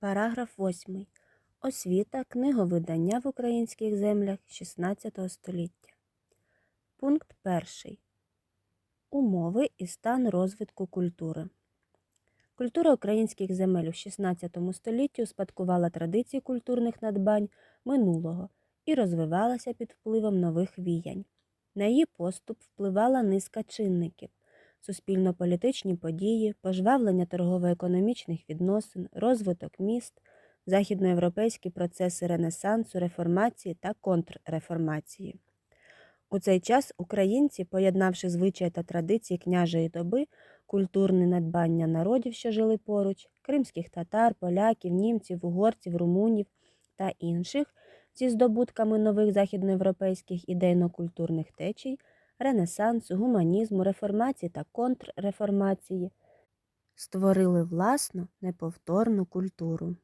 Параграф 8. Освіта книговидання в українських землях XVI століття. Пункт 1. Умови і стан розвитку культури. Культура українських земель у XVI столітті успадкувала традиції культурних надбань минулого і розвивалася під впливом нових віянь. На її поступ впливала низка чинників суспільно-політичні події, пожвавлення торгово-економічних відносин, розвиток міст, західноєвропейські процеси Ренесансу, реформації та контрреформації. У цей час українці, поєднавши звичаї та традиції княжої доби, культурне надбання народів, що жили поруч, кримських татар, поляків, німців, угорців, румунів та інших зі здобутками нових західноєвропейських ідейно-культурних течій, ренесансу, гуманізму, реформації та контрреформації, створили власну неповторну культуру.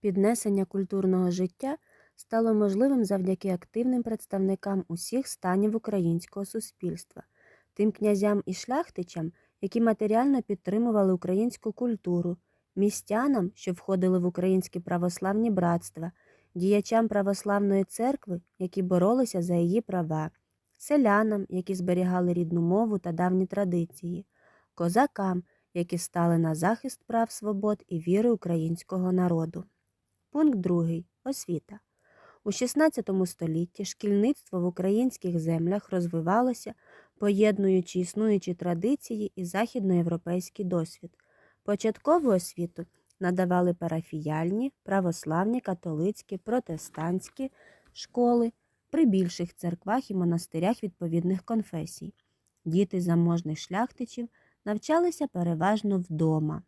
Піднесення культурного життя стало можливим завдяки активним представникам усіх станів українського суспільства, тим князям і шляхтичам, які матеріально підтримували українську культуру, містянам, що входили в українські православні братства, діячам православної церкви, які боролися за її права, селянам, які зберігали рідну мову та давні традиції, козакам, які стали на захист прав свобод і віри українського народу. Пункт 2. Освіта. У XVI столітті шкільництво в українських землях розвивалося, поєднуючи існуючі традиції і західноєвропейський досвід. Початкову освіту надавали парафіяльні, православні, католицькі, протестантські школи при більших церквах і монастирях відповідних конфесій. Діти заможних шляхтичів навчалися переважно вдома.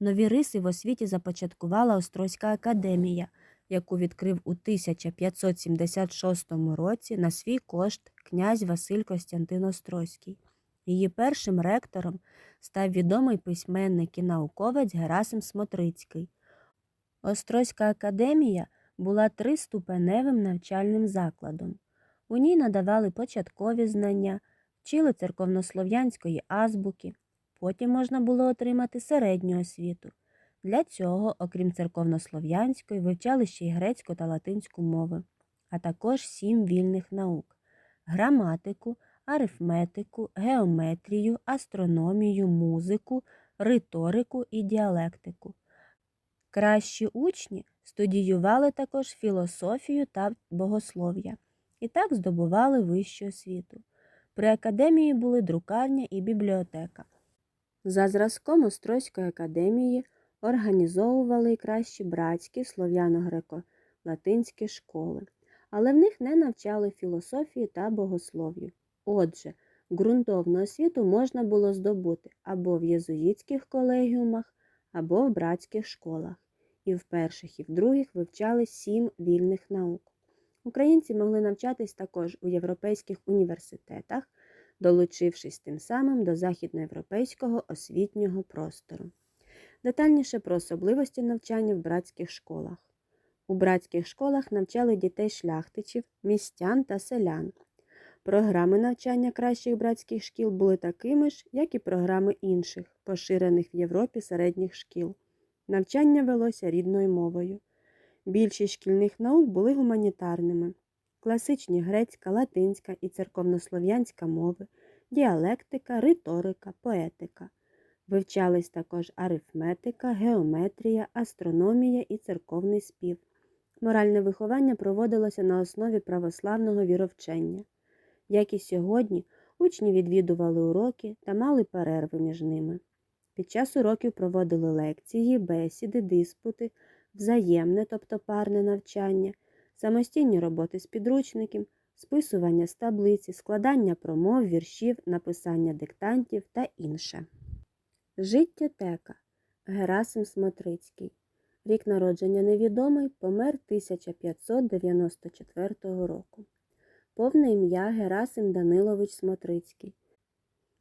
Нові риси в освіті започаткувала Острозька академія, яку відкрив у 1576 році на свій кошт князь Василь Костянтин Острозький. Її першим ректором став відомий письменник і науковець Герасим Смотрицький. Острозька академія була триступеневим навчальним закладом. У ній надавали початкові знання, вчили церковнослов'янської азбуки, потім можна було отримати середню освіту. Для цього, окрім церковнослов'янської, вивчали ще й грецьку та латинську мови, а також сім вільних наук граматику, арифметику, геометрію, астрономію, музику, риторику і діалектику. Кращі учні студіювали також філософію та богослов'я і так здобували вищу освіту. При академії були друкарня і бібліотека. За зразком Острозької академії організовували й кращі братські слов'яно-греко-латинські школи, але в них не навчали філософії та богослов'ю. Отже, ґрунтовну освіту можна було здобути або в єзуїтських колегіумах, або в братських школах, і в перших, і в других вивчали сім вільних наук. Українці могли навчатись також у європейських університетах, долучившись тим самим до західноєвропейського освітнього простору. Детальніше про особливості навчання в братських школах. У братських школах навчали дітей шляхтичів, містян та селян. Програми навчання кращих братських шкіл були такими ж, як і програми інших, поширених в Європі середніх шкіл. Навчання велося рідною мовою. Більшість шкільних наук були гуманітарними. Класичні грецька, латинська і церковнослов'янська мови, діалектика, риторика, поетика. Вивчались також арифметика, геометрія, астрономія і церковний спів. Моральне виховання проводилося на основі православного віровчення. Як і сьогодні, учні відвідували уроки та мали перерви між ними. Під час уроків проводили лекції, бесіди, диспути, взаємне, тобто парне навчання, самостійні роботи з підручників, списування з таблиці, складання промов, віршів, написання диктантів та інше. Життєтека Герасим Смотрицький. Рік народження невідомий, помер 1594 року. Повне ім'я Герасим Данилович Смотрицький.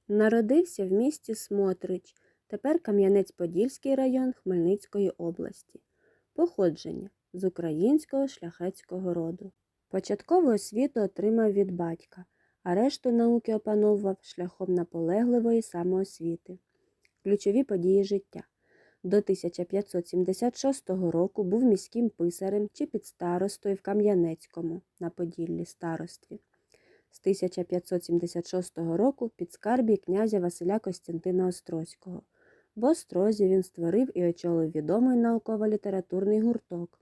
Народився в місті Смотрич, тепер Кам'янець-Подільський район Хмельницької області. Походження з українського шляхетського роду. Початкову освіту отримав від батька, а решту науки опановував шляхом наполегливої самоосвіти. Ключові події життя. До 1576 року був міським писарем чи підстаростою в Кам'янецькому на Поділлі старостві. З 1576 року підскарбій князя Василя Костянтина Острозького. В Острозі він створив і очолив відомий науково-літературний гурток,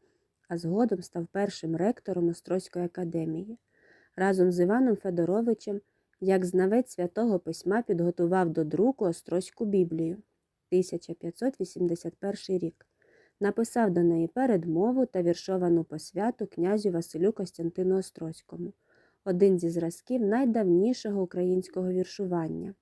а згодом став першим ректором Острозької академії. Разом з Іваном Федоровичем, як знавець святого письма, підготував до друку Острозьку Біблію 1581 рік. Написав до неї передмову та віршовану посвяту князю Василю Костянтину Острозькому, один зі зразків найдавнішого українського віршування.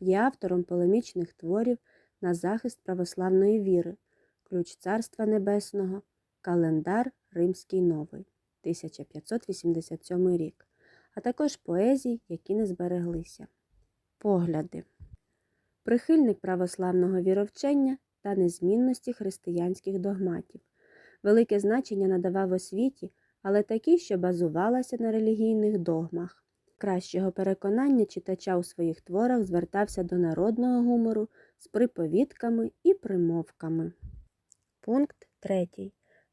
Є автором полемічних творів на захист православної віри, Ключ Царства Небесного, Календар Римський Новий 1587 рік, а також поезій, які не збереглися. Погляди. Прихильник православного віровчення та незмінності християнських догматів. Велике значення надавав освіті, але такій, що базувалася на релігійних догмах. Кращого переконання читача у своїх творах звертався до народного гумору з приповідками і примовками. Пункт 3.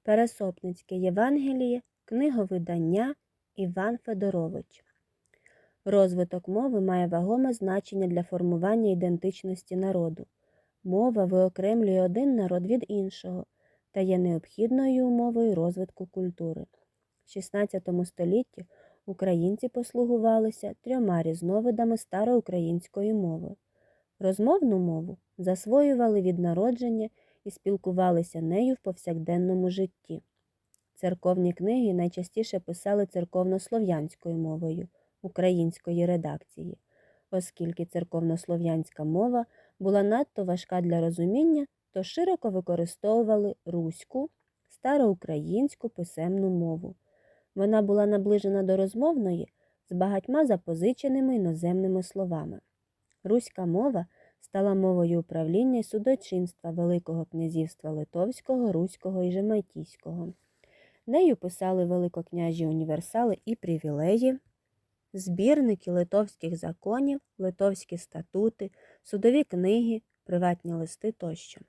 Пересопницьке Євангеліє, книговидання Іван Федорович. Розвиток мови має вагоме значення для формування ідентичності народу. Мова виокремлює один народ від іншого та є необхідною умовою розвитку культури. В XVI столітті українці послугувалися трьома різновидами староукраїнської мови. Розмовну мову засвоювали від народження і спілкувалися нею в повсякденному житті. Церковні книги найчастіше писали церковнослов'янською мовою української редакції, оскільки церковнослов'янська мова була надто важка для розуміння, то широко використовували руську, староукраїнську писемну мову. Вона була наближена до розмовної з багатьма запозиченими іноземними словами. Руська мова стала мовою управління і судочинства Великого князівства Литовського, Руського і Жемайтійського. Нею писали великокняжі універсали і привілеї, збірники литовських законів, литовські статути, судові книги, приватні листи тощо.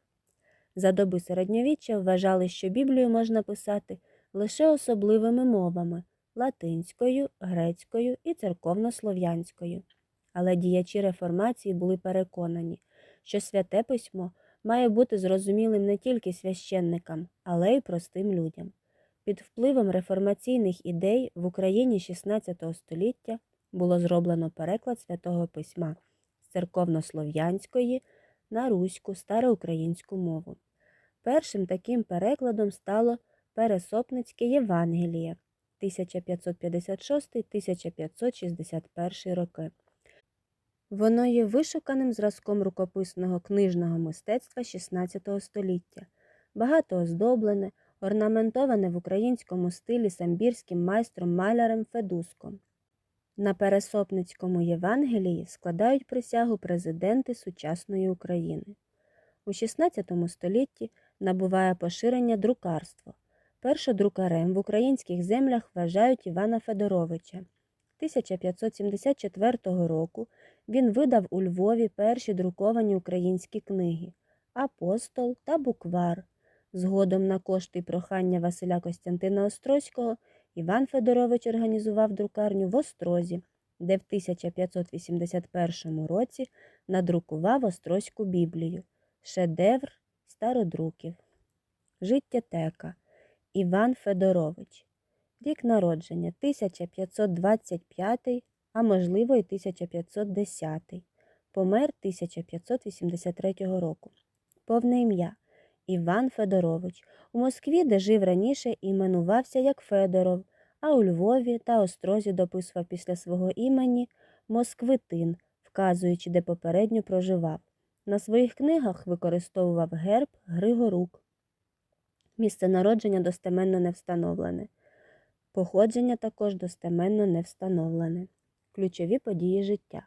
За доби середньовіччя вважали, що Біблію можна писати лише особливими мовами латинською, грецькою і церковнослов'янською. Але діячі реформації були переконані, що святе письмо має бути зрозумілим не тільки священникам, але й простим людям. Під впливом реформаційних ідей в Україні XVI століття було зроблено переклад святого письма з церковнослов'янської на руську староукраїнську мову. Першим таким перекладом стало Пересопницьке Євангеліє 1556-1561 роки. Воно є вишуканим зразком рукописного книжного мистецтва XVI століття, багато оздоблене, орнаментоване в українському стилі самбірським майстром малярем Федуском. На Пересопницькому Євангелії складають присягу президенти сучасної України. У XVI столітті набуває поширення друкарство. Першодрукарем в українських землях вважають Івана Федоровича. 1574 року він видав у Львові перші друковані українські книги Апостол та Буквар. Згодом на кошти й прохання Василя Костянтина Острозького Іван Федорович організував друкарню в Острозі, де в 1581 році надрукував Острозьку Біблію, шедевр стародруків. Життєтека Іван Федорович. Рік народження 1525, а можливо й 1510. Помер 1583 року. Повне ім'я Іван Федорович. У Москві, де жив раніше, іменувався як Федоров, а у Львові та Острозі дописував після свого імені Москвитин, вказуючи, де попередньо проживав. На своїх книгах використовував герб Григорук. Місце народження достеменно не встановлене. Походження також достеменно не встановлене. Ключові події життя.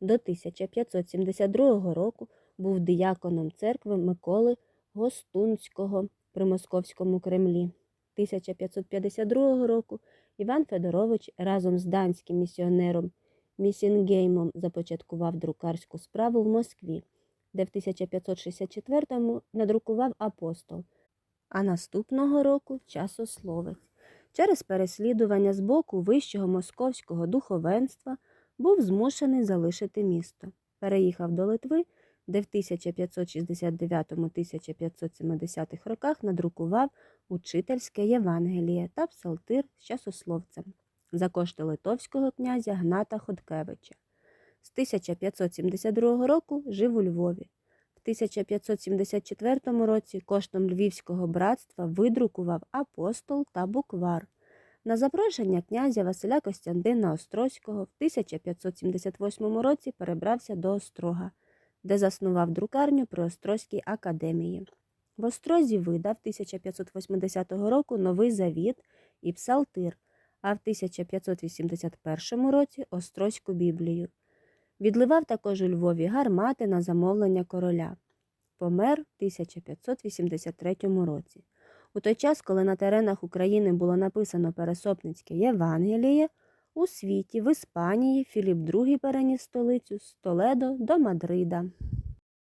До 1572 року був дияконом церкви Миколи Гостунського при Московському Кремлі. 1552 року Іван Федорович разом з данським місіонером Місінгеймом започаткував друкарську справу в Москві. де в 1564-му надрукував апостол, а наступного року часословець. Через переслідування з боку вищого московського духовенства був змушений залишити місто. Переїхав до Литви, де в 1569-1570 роках надрукував учительське Євангеліє та псалтир з часословцем за кошти литовського князя Гната Ходкевича. З 1572 року жив у Львові. В 1574 році коштом Львівського братства видрукував апостол та буквар. На запрошення князя Василя Костянтина Острозького в 1578 році перебрався до Острога, де заснував друкарню при Острозькій академії. В Острозі видав 1580 року Новий Завіт і Псалтир, а в 1581 році Острозьку Біблію. Відливав також у Львові гармати на замовлення короля. Помер в 1583 році. У той час, коли на теренах України було написано Пересопницьке Євангеліє, у світі в Іспанії Філіп II переніс столицю з Толедо до Мадрида.